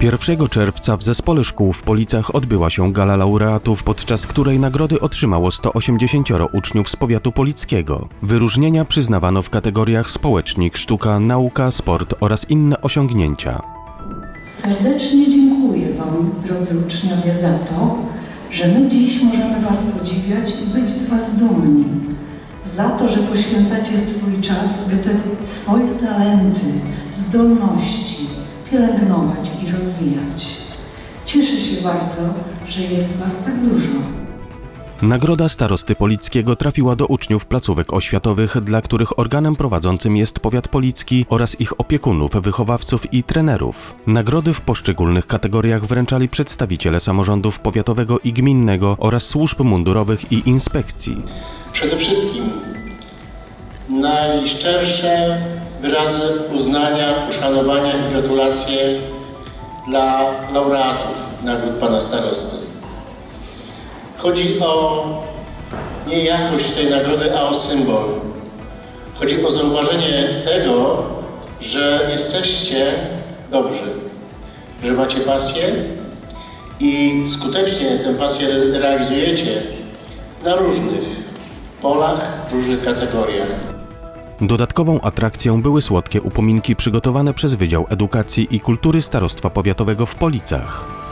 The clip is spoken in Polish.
1 czerwca w zespole szkół w Policach odbyła się gala laureatów, podczas której nagrody otrzymało 180 uczniów z powiatu polickiego. Wyróżnienia przyznawano w kategoriach społecznik, sztuka, nauka, sport oraz inne osiągnięcia. Serdecznie dziękuję Wam, drodzy uczniowie, za to, że my dziś możemy Was podziwiać i być z Was dumni. Za to, że poświęcacie swój czas, by te swoje talenty, zdolności pielęgnować i rozwijać. Cieszę się bardzo, że jest Was tak dużo. Nagroda starosty Polickiego trafiła do uczniów placówek oświatowych, dla których organem prowadzącym jest powiat policki oraz ich opiekunów, wychowawców i trenerów. Nagrody w poszczególnych kategoriach wręczali przedstawiciele samorządów powiatowego i gminnego oraz służb mundurowych i inspekcji. Przede wszystkim najszczersze wyrazy uznania, uszanowania i gratulacje dla laureatów nagród Pana Starosty. Chodzi o nie jakość tej nagrody, a o symbol. Chodzi o zauważenie tego, że jesteście dobrzy, że macie pasję i skutecznie tę pasję re- realizujecie na różnych polach, różnych kategoriach. Dodatkową atrakcją były słodkie upominki przygotowane przez Wydział Edukacji i Kultury Starostwa Powiatowego w Policach.